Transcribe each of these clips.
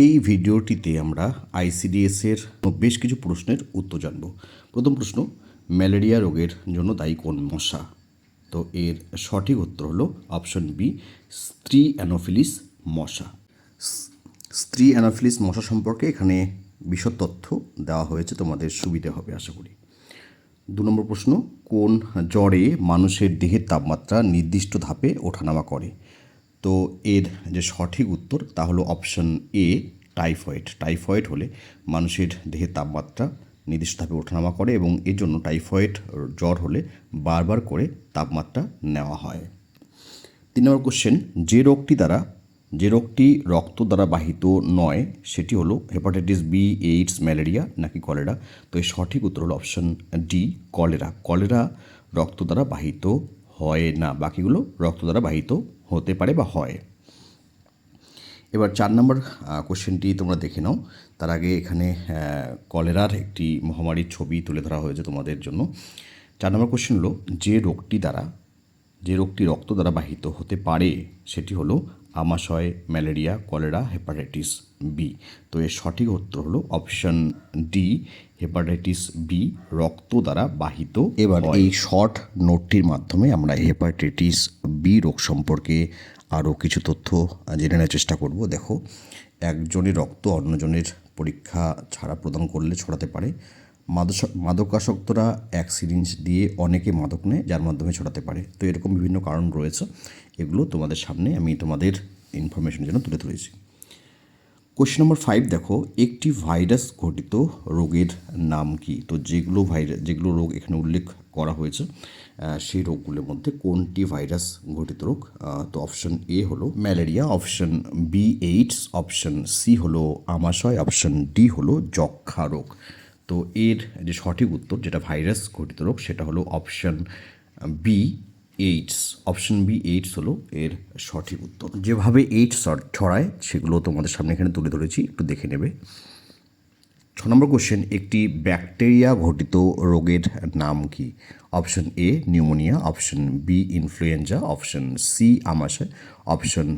এই ভিডিওটিতে আমরা আইসিডিএসের বেশ কিছু প্রশ্নের উত্তর জানব। প্রথম প্রশ্ন, ম্যালেরিয়া রোগের জন্য দায়ী কোন মশা? তো এর সঠিক উত্তর হলো অপশন বি স্ত্রী অ্যানোফিলিস মশা। স্ত্রী অ্যানোফিলিস মশা সম্পর্কে এখানে বিশদ তথ্য দেওয়া হয়েছে, তোমাদের সুবিধে হবে, আশা করি। দু নম্বর প্রশ্ন, কোন জ্বরে মানুষের দেহের তাপমাত্রা নির্দিষ্ট ধাপে ওঠানামা করে? তো এর যে সঠিক উত্তর, তা হলো অপশন এ টাইফয়েড টাইফয়েড হলে মানুষের দেহের তাপমাত্রা নির্দিষ্ট ধাপে ওঠানামা করে এবং এর জন্য টাইফয়েড জ্বর হলে বারবার করে তাপমাত্রা নেওয়া হয়। তিন নম্বর কোশ্চেন যে রোগটি দ্বারা, যে রোগটি রক্ত দ্বারা বাহিত নয়, সেটি হলো হেপাটাইটিস বি এইডস ম্যালেরিয়া নাকি কলেরা তো এর সঠিক উত্তর হলো অপশন ডি কলেরা কলেরা রক্ত দ্বারা বাহিত হয় না, বাকিগুলো রক্ত দ্বারা বাহিত হতে পারে বা হয়। এবার চার নম্বর কোশ্চেনটি তোমরা দেখে নাও। তার আগে এখানে কলেরার একটি মহামারীর ছবি তুলে ধরা হয়েছে তোমাদের জন্য। চার নম্বর কোশ্চেন হলো, যে রোগটি দ্বারা, যে রোগটি রক্ত দ্বারা বাহিত হতে পারে, সেটি হলো আমাশয় ম্যালেরিয়া কলেরা হেপাটাইটিস বি। তো এর সঠিক উত্তর হলো অপশন ডি হেপাটাইটিস বি রক্ত দ্বারা বাহিত এবার এই শর্ট নোটটির মাধ্যমে আমরা হেপাটাইটিস বি রোগ সম্পর্কে আরও কিছু তথ্য জেনে নেওয়ার চেষ্টা করব। দেখো একজনের রক্ত অন্যজনের পরীক্ষা ছাড়া প্রদান করলে ছড়াতে পারে। মাদকাসক্তরা এক সিরিঞ্জ দিয়ে অনেকে মাদক নেয়, যার মাধ্যমে ছড়াতে পারে। তো এরকম বিভিন্ন কারণ রয়েছে। এগুলো তোমাদের সামনে আমি তোমাদের ইনফরমেশনের জন্য তুলে ধরেছি। কোশ্চেন নম্বর ফাইভ দেখো, একটি ভাইরাস ঘটিত রোগের নাম কি? তো যেগুলো ভাইরাস যেগুলো রোগ এখানে উল্লেখ করা হয়েছে সেই রোগগুলোর মধ্যে কোনটি ভাইরাস ঘটিত রোগ? তো অপশন এ হলো malaria option B AIDS option C হলো আমাশয় অপশন ডি হলো যক্ষা রোগ। তো এর যে সঠিক উত্তর, যেটা ভাইরাস ঘটিত রোগ, সেটা হলো option B AIDS option B AIDS হলো এর সঠিক উত্তর। যেভাবে এইডস ছড়ায়, সেগুলো তোমাদের সামনে এখানে তুলে ধরেছি, একটু দেখে নেবে। ছ নম্বর কোশ্চেন একটি ব্যাকটেরিয়া ঘটিত রোগের নাম কি? Option A pneumonia option B influenza option C আমাশয় option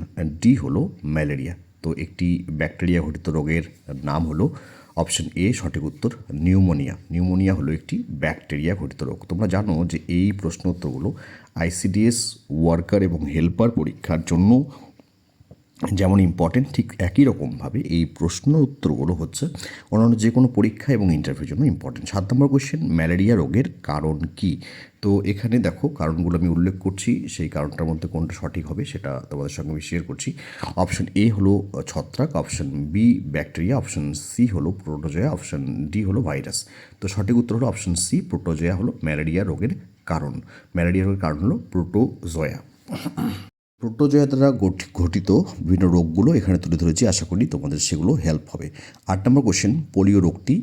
D হলো ম্যালেরিয়া তো একটি ব্যাকটেরিয়া ঘটিত রোগের নাম হলো অপশন এ, সঠিক উত্তর, নিউমোনিয়া। নিউমোনিয়া হলো একটি ব্যাকটেরিয়া ঘটিত রোগ। তোমরা জানো যে এই প্রশ্ন উত্তরগুলো আইসিডিএস, ওয়ার্কার এবং হেল্পার পরীক্ষার জন্য যেমন ইম্পর্টেন্ট ঠিক একই রকমভাবে এই প্রশ্ন উত্তরগুলো হচ্ছে অন্যান্য যে কোনো পরীক্ষা এবং ইন্টারভিউর জন্য ইম্পর্টেন্ট সাত নম্বর কোশ্চেন ম্যালেরিয়া রোগের কারণ কি? তো এখানে দেখো, কারণগুলো আমি উল্লেখ করছি, সেই কারণটার মধ্যে কোনটা সঠিক হবে সেটা তোমাদের সঙ্গে আমি শেয়ার করছি। অপশন এ হলো ছত্রাক option B bacteria option C হলো প্রোটোজয়া অপশন ডি হলো ভাইরাস তো সঠিক উত্তর হলো অপশন সি প্রোটোজয়া হলো ম্যালেরিয়া রোগের কারণ। ম্যালেরিয়া রোগের কারণ হলো প্রোটোজয়া প্রোটোজয়া দ্বারা ঘটিত বিভিন্ন রোগগুলো এখানে তুলে ধরেছি। আশা করি তোমাদের সেগুলো হেল্প হবে। আট নম্বর কোশ্চেন পোলিও রোগটি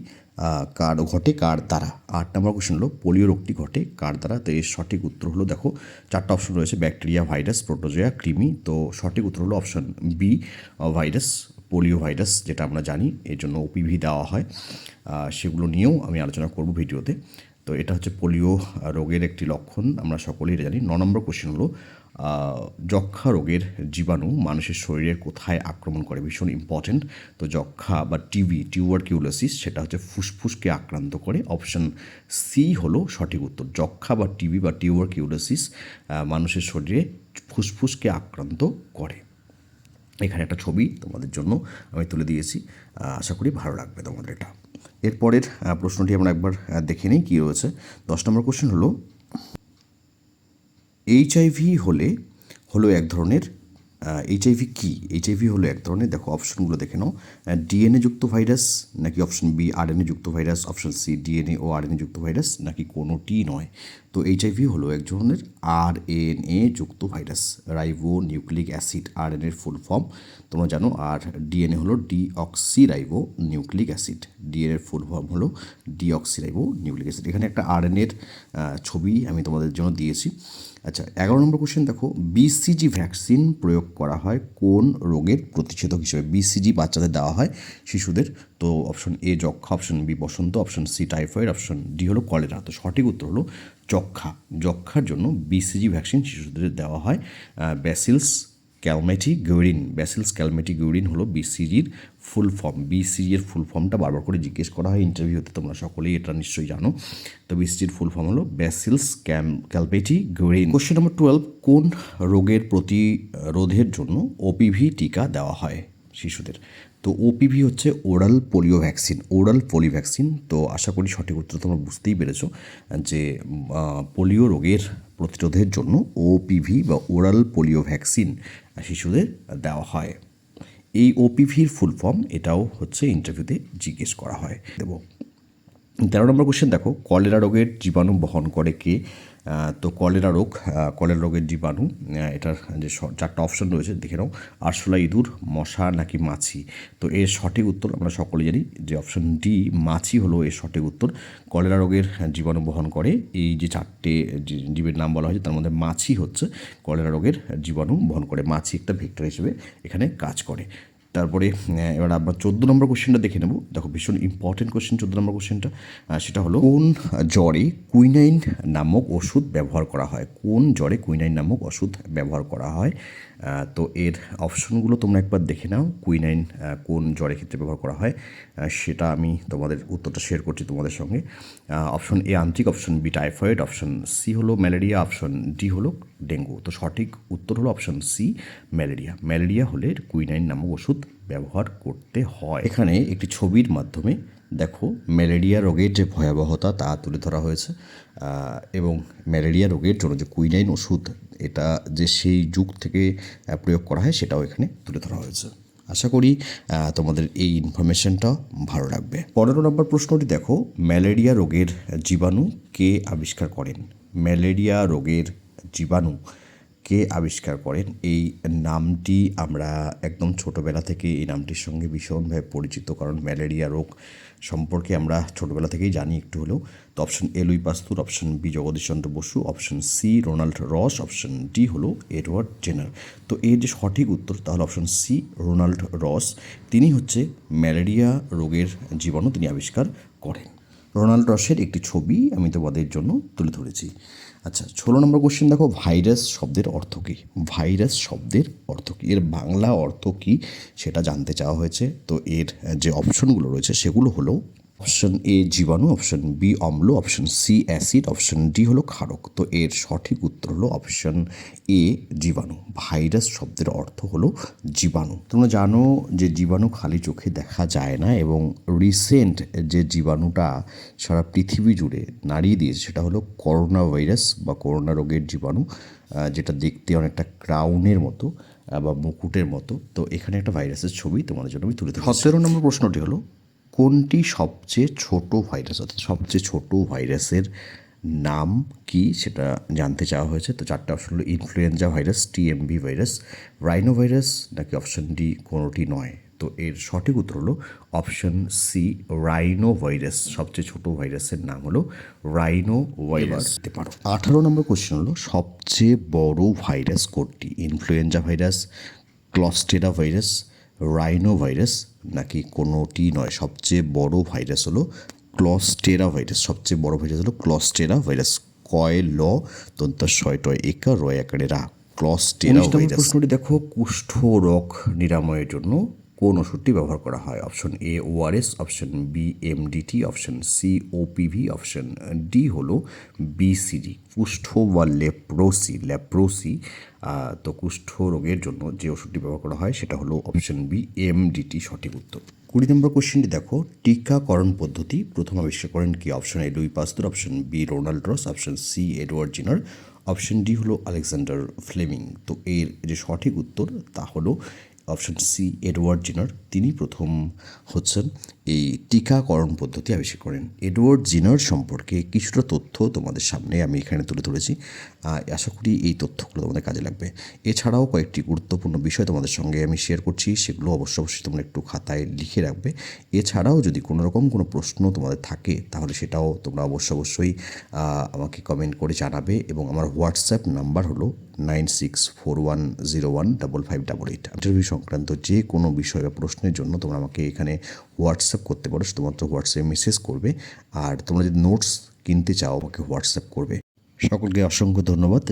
কার ঘটে, কার দ্বারা? আট নম্বর কোশ্চেন হলো পোলিও রোগটি ঘটে, কার দ্বারা? তো এর সঠিক উত্তর হলো, দেখো, চারটা অপশন রয়েছে ব্যাকটেরিয়া ভাইরাস প্রোটোজয়া কৃমি। তো সঠিক উত্তর হলো option B virus polio virus যেটা আমরা জানি, এর জন্য ওপিভি দেওয়া হয়। সেগুলো নিয়েও আমি আলোচনা করব ভিডিওতে। তো এটা হচ্ছে পোলিও রোগের একটি লক্ষণ, আমরা সকলেই এটা জানি। ন নম্বর কোশ্চেন হলো যক্ষা রোগের জীবাণু মানুষের শরীরের কোথায় আক্রমণ করে ভীষণ ইম্পর্টেন্ট তো যক্ষা বা টিবি টিউবারকিউলোসিস সেটা হচ্ছে ফুসফুসকে আক্রান্ত করে। অপশন সি হলো সঠিক উত্তর যক্ষা বা টিবি বা টিউবারকিউলোসিস মানুষের শরীরে ফুসফুসকে আক্রান্ত করে। এখানে একটা ছবি তোমাদের জন্য আমি তুলে দিয়েছি আশা করি ভালো লাগবে তোমাদের এটা। এরপরের প্রশ্নটি আমরা একবার দেখে নিই কী রয়েছে। দশ নম্বর কোশ্চেন হলো এইচআইভি হলে, হলো এক ধরনের এইচআইভি কী? এইচআইভি হলো এক ধরনের, দেখো অপশনগুলো দেখে নাও। ডিএনএ যুক্ত ভাইরাস নাকি অপশন বি আরএনএ যুক্ত ভাইরাস, অপশন সি ডিএনএ ও আরএনএ যুক্ত ভাইরাস, নাকি কোনোটি নয়। তো এইচআইভি হলো এক ধরনের আরএনএ যুক্ত ভাইরাস রাইবো নিউক্লিক অ্যাসিড আর আরএনএর ফুল ফর্ম তোমরা জানো আর ডিএনএ হলো ডিঅক্সিরাইবো নিউক্লিক অ্যাসিড ডিএনএর ফুল ফর্ম হলো ডিঅক্সিরাইবো নিউক্লিক অ্যাসিড। এখানে একটা আর আরএনএর ছবি আমি তোমাদের জন্য দিয়েছি। আচ্ছা এগারো নম্বর কোশ্চেন দেখো। বিসিজি ভ্যাকসিন প্রয়োগ করা হয় কোন রোগের প্রতিষেধক হিসেবে? বিসিজি বাচ্চাদের দেওয়া হয় শিশুদের। তো অপশন এ যক্ষা অপশন বি বসন্ত option C typhoid option D হলো কলেরা তো সঠিক উত্তর হলো যক্ষা, যক্ষার জন্য বিসিজি ভ্যাকসিন শিশুদের দেওয়া হয়। ব্যাসিলস ক্যালমেটি গৌরিন ব্যাসিলস ক্যালমেটি গৌরিন হলো বিসিজির ফুল ফর্ম বিসিজি এর ফুল ফর্মটা বারবার করে জিজ্ঞেস করা হয় ইন্টারভিউতে তোমরা সকলেই এটা নিশ্চয়ই জানো। তো বিসিজির ফুল ফর্ম হলো ব্যাসিলস ক্যাম ক্যালমেটি গৌরিন কোশ্চেন নম্বর টুয়েলভ কোন রোগের প্রতিরোধের জন্য ওপিভি টিকা দেওয়া হয়? শিশুদের। তো ওপিভি হচ্ছে oral polio vaccine oral polio vaccine তো আশা করি সঠিক উত্তর তোমরা বুঝতেই পেরেছ যে পোলিও রোগের প্রতিরোধের জন্য ওপিভি বা ওরাল পোলিও ভ্যাকসিন শিশুদের দেওয়া হয়। এই ওপিভির ফুল ফর্ম এটাও হচ্ছে ইন্টারভিউতে জিজ্ঞেস করা হয়। দেবো। তেরো নম্বর কোশ্চেন দেখো, কলেরা রোগের জীবাণু বহন করে কে? তো কলেরা রোগ কলেরা রোগের জীবাণু এটার যে চারটা অপশন রয়েছে, দেখে নাও। আরশোলা ইঁদুর, মশা নাকি মাছি? তো এর সঠিক উত্তর আমরা সকলে জানি যে অপশন ডি মাছি হলো এর সঠিক উত্তর। কলেরা রোগের জীবাণু বহন করে, এই যে চারটে জীবের নাম বলা হয়েছে, তার মধ্যে মাছি হচ্ছে, কলেরা রোগের জীবাণু বহন করে, মাছি একটা ভেক্টর হিসেবে এখানে কাজ করে। তারপরে এবার আমরা চোদ্দ নম্বর কোশ্চেনটা দেখে নেব। দেখো, ভীষণ ইম্পর্টেন্ট কোশ্চেন চোদ্দ নম্বর কোশ্চেনটা সেটা হলো, কোন জ্বরে কুইনাইন নামক ওষুধ ব্যবহার করা হয়? কোন জ্বরে কুইনাইন নামক ওষুধ ব্যবহার করা হয়? তো এর অপশনগুলো তোমরা একবার দেখে নাও কুইনাইন কোন জ্বরের ক্ষেত্রে ব্যবহার করা হয় সেটা আমি তোমাদের উত্তরটা শেয়ার করছি তোমাদের সঙ্গে। অপশন এ আন্তরিক option B typhoid option C হলো ম্যালেরিয়া অপশন ডি হলো ডেঙ্গু তো সঠিক উত্তর হলো অপশন সি ম্যালেরিয়া ম্যালেরিয়া হলে কুইনাইন নামক ওষুধ ব্যবহার করতে হয়। এখানে একটি ছবির মাধ্যমে দেখো, ম্যালেরিয়া রোগের যে ভয়াবহতা তা তুলে ধরা হয়েছে। এবং ম্যালেরিয়া রোগের জন্য যে কুইনাইন ওষুধ, এটা যে সেই যুগ থেকে প্রয়োগ করা হয়, সেটাও এখানে তুলে ধরা হয়েছে। আশা করি তোমাদের এই ইনফরমেশনটা ভালো লাগবে। পনেরো নম্বর প্রশ্নটি দেখো, ম্যালেরিয়া রোগের জীবাণু কে আবিষ্কার করেন? ম্যালেরিয়া রোগের জীবাণু কে আবিষ্কার করেন? এই নামটি আমরা একদম ছোটোবেলা থেকে এই নামটির সঙ্গে ভীষণভাবে পরিচিত, কারণ ম্যালেরিয়া রোগ সম্পর্কে আমরা ছোটোবেলা থেকেই জানি একটু হলেও। তো option A Louis Pasteur option B Jagadishchandra Bose option C Ronald Ross option D হলো এডওয়ার্ড জেনার। তো এর যে সঠিক উত্তর তাহলে অপশন সি রোনাল্ড রস। তিনি হচ্ছে ম্যালেরিয়া রোগের জীবাণু তিনি আবিষ্কার করেন। রোনাল্ড রসের একটি ছবি আমি তোমাদের জন্য তুলে ধরেছি। আচ্ছা ষোলো নম্বর কোশ্চেন দেখো ভাইরাস শব্দের অর্থ কী? ভাইরাস শব্দের অর্থ কী? এর বাংলা অর্থ কী? সেটা জানতে চাওয়া হয়েছে। তো এর যে অপশনগুলো রয়েছে, সেগুলো হলো অপশন এ জীবাণু। অপশন বি অম্ল। Option C acid option D হলো ক্ষারক। তো এর সঠিক উত্তর হলো অপশন এ জীবাণু। ভাইরাস শব্দের অর্থ হলো জীবাণু। তোমরা জানো যে জীবাণু খালি চোখে দেখা যায় না এবং রিসেন্ট যে জীবাণুটা সারা পৃথিবী জুড়ে নাড়িয়ে দিয়েছে সেটা হলো করোনা ভাইরাস বা করোনা রোগের জীবাণু যেটা দেখতে অনেকটা ক্রাউনের মতো বা মুকুটের মতো। তো এখানে একটা ভাইরাসের ছবি তোমাদের জন্য আমি তুলে ধরি সতেরো নম্বর প্রশ্নটি হলো কোনটি সবচেয়ে ছোট ভাইরাস অর্থাৎ সবচেয়ে ছোট ভাইরাসের নাম কি সেটা জানতে চাওয়া হয়েছে। তো চারটা অপশন হলো influenza virus TMV virus rhinovirus নাকি অপশন ডি কোনোটি নয়? তো এর সঠিক উত্তর হলো অপশন সি রাইনো ভাইরাস সবচেয়ে ছোট ভাইরাসের নাম হলো রাইনো ভাইরাস দিতে পারো। আঠারো নম্বর কোশ্চেন হলো সবচেয়ে বড় ভাইরাস কোনটি? Influenza virus closterovirus rhinovirus নাকি কোনোটি নয় সবচেয়ে বড় ভাইরাস হলো ক্লস্টেরা ভাইরাস সবচেয়ে বড় ভাইরাস হলো ক্লস্টেরা ভাইরাস কয় ল তন্তা ছয় টয় একা রয় একারে রা ক্লস্টেরা ভাইরাস প্রশ্নটি দেখো কুষ্ঠ রোগ নিরাময়ের জন্য। কোন ওষুধটি ব্যবহার করা হয়? Option A ORS option B MDT option C OPV option D হলো বিসিডি কুষ্ঠ বা লেপ্রোসি লেপ্রোসি তো কুষ্ঠ রোগের জন্য যে ওষুধটি ব্যবহার করা হয় সেটা হলো অপশন বি এমডিটি সঠিক উত্তর। কুড়ি নম্বর কোশ্চেনটি দেখো, টিকাকরণ পদ্ধতি প্রথম আবিষ্কার করেন কি? Option A Louis Pasteur, option B Ronald Ross, option C Edward Jenner, option D হলো আলেকজান্ডার ফ্লেমিং। তো এর যে সঠিক উত্তর তা হলো অপশন সি এডওয়ার্ড জিনার তিনি প্রথম হচ্ছেন এই টিকাকরণ পদ্ধতি আবিষ্কার করেন। এডওয়ার্ড জিনার সম্পর্কে কিছুটা তথ্য তোমাদের সামনে আমি এখানে তুলে ধরেছি। আশা করি এই তথ্যগুলো তোমাদের কাজে লাগবে। এছাড়াও কয়েকটি গুরুত্বপূর্ণ বিষয় তোমাদের সঙ্গে আমি শেয়ার করছি, সেগুলো অবশ্য অবশ্যই তোমরা একটু খাতায় লিখে রাখবে। এছাড়াও যদি কোনো রকম কোনো প্রশ্ন তোমাদের থাকে, তাহলে সেটাও তোমরা অবশ্য অবশ্যই আমাকে কমেন্ট করে জানাবে এবং আমার হোয়াটসঅ্যাপ নাম্বার হলো nine six four one zero one double five double eight interview সংক্রান্ত যে কোনো বিষয় বা প্রশ্নের জন্য তোমরা আমাকে এখানে হোয়াটসঅ্যাপ করতে পারো, শুধুমাত্র হোয়াটসঅ্যাপে মেসেজ করবে। আর তোমরা যদি নোটস কিনতে চাও, আমাকে হোয়াটসঅ্যাপ করবে। সকলকে অসংখ্য ধন্যবাদ।